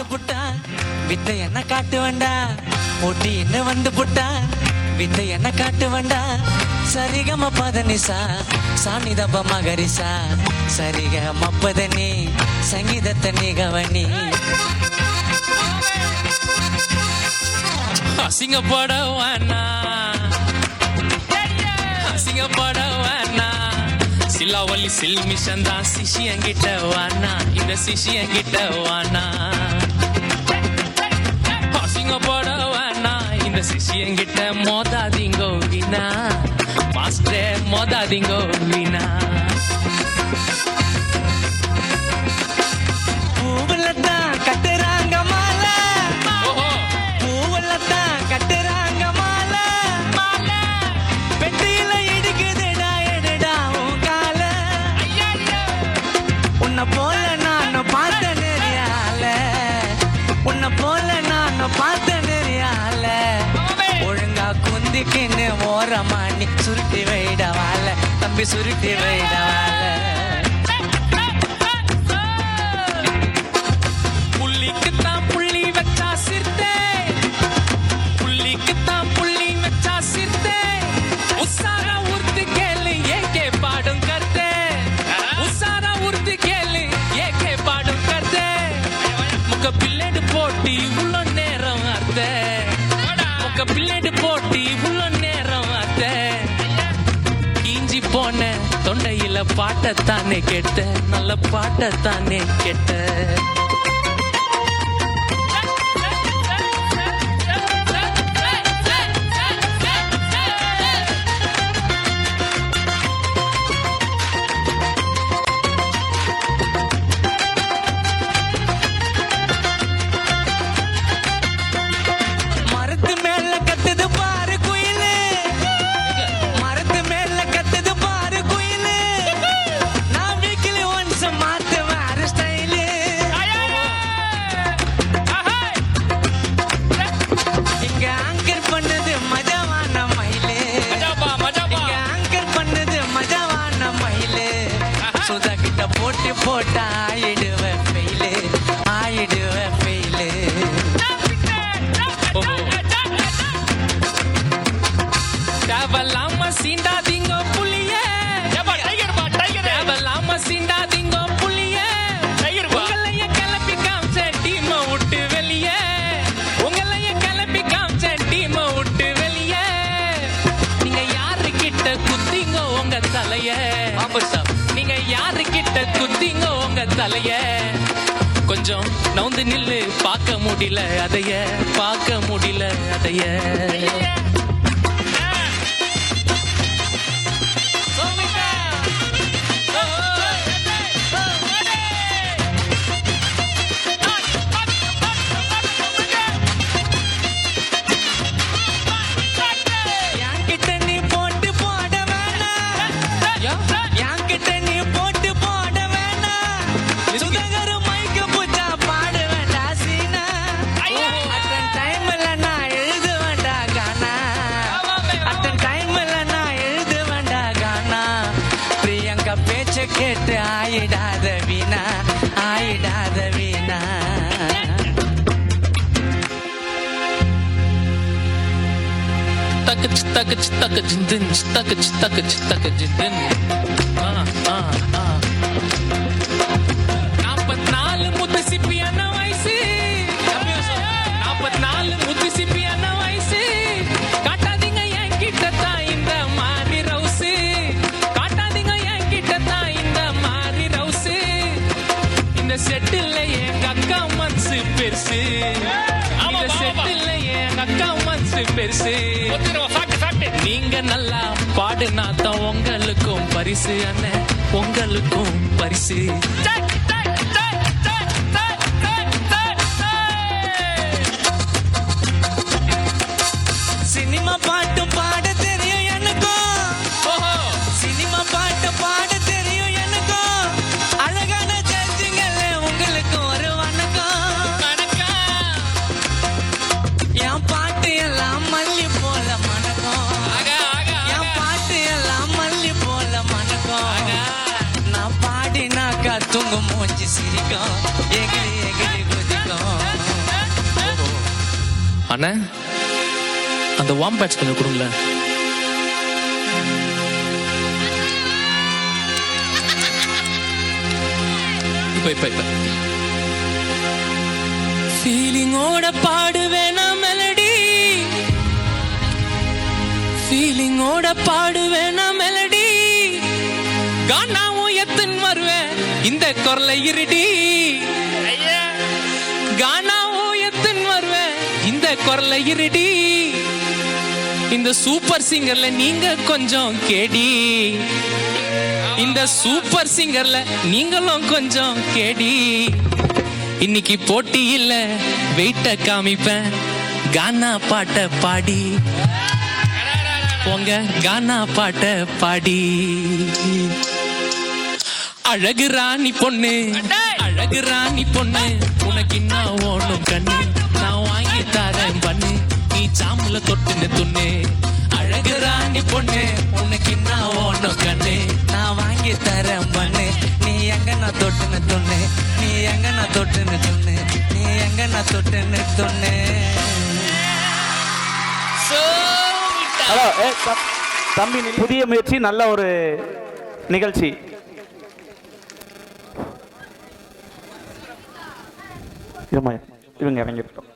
வந்து புட்டா? வித்த என்ன காட்டு வேண்டா? ஒட்டி என்ன வந்து புட்டா? வித்த என்ன காட்டு வேண்டா? சரிகம பதனிசா சாநிதப மகரிசா சரிக மப்பதனி சங்கீதத்தை நிகவனி. அசிங்கப்பட வேணா அசிங்கப்பட வேணா சில்லாவல்லி சில்மிஷன் தான் சிஷியங்கிட்ட வானா? இந்த சிஷியங்கிட்ட வானா? சிஷியங்கிட்ட மோதாதீங்கோ வீணா மாஸ்டர் மோதாதீங்கோ வீணா சுருட்டி வைடவால தொண்டையில பாட்டத்தானே கேட்ட நல்ல பாட்டத்தானே கேட்ட போட்டு போட்டா ஆயிடுவேன் ஃபெயிலு ஆயிடுவேன் ஃபெயிலு தேவலாம சீண்டாதீங்க புள்ளிய தேவலாம சீண்டாதீங்க புள்ளிய உங்களைய கிளப்பி காமிச்ச டீம விட்டு வெளிய. உங்களைய கிளப்பி காமிச்ச டீம விட்டு வெளிய. நீங்க யாரு கிட்ட குத்திங்க உங்க தலைய? நீங்க யாரு கிட்ட குத்திங்க உங்க தலைய? கொஞ்சம் நவுந்து நில்லு பார்க்க முடியல அதைய பார்க்க முடியல அதைய. பேச்ச கேட்டு ஆயிடாத வீணா ஆயிடாத வீணா தக்கச்சு தக்கச்சு தக்கச்சு தின்ச்சு தக்கச்சு தக்கச்சு தக்கச்சு தின் நாற்பத்தி பெருசு. இந்த செட்டில் எங்க அக்கா மனசு பெருசு. நீங்க நல்லா பாடுனா தான் உங்களுக்கும் பரிசு அண்ணன் உங்களுக்கும் பரிசு. அண்ணா அந்த வாம் பேட்ச் கொஞ்சம் கொடுங்களேன். இப்ப இப்ப இப்ப. ஃபீலிங்கோட பாடுவேனா மெலடி ஃபீலிங்கோட பாடுவேனா மெலடி கானாவும் எத்தன் வருவேன் இந்த குரலை இருடி. இந்த குரலை இருடி. இந்த சூப்பர் சிங்கர்ல நீங்க கொஞ்சம் கேடி. இந்த சூப்பர் சிங்கர்ல நீங்களும் கொஞ்சம் கேடி. இன்னைக்கு போட்டி இல்ல வெயிட்ட காமிப்பேன். கானா பாட்ட பாடி. போங்க கானா பாட்ட பாடி. அழகு ராணி பொண்ணு. அழகு ராணி பொண்ணு. உனக்கு என்ன ஓணும். சாம்பல துண்ணு. அழகு ராணி பொண்ணு உனக்கு என்ன ஓணும் கண்ணு. நான் வாங்கி தரேன் பண்ணு நீ எங்க நான் தொட்டுன்னு துண்ணு. நீ எங்க நான் தொட்டுன்னு துண்ணு. நீ எங்க நான் தொட்டுன்னு துண்ணு. ஹலோ ஏ தம்பி நீ புதிய முயற்சி நல்ல ஒரு நிகழ்ச்சி. இருமா இவங்க இறங்கிருக்கோம்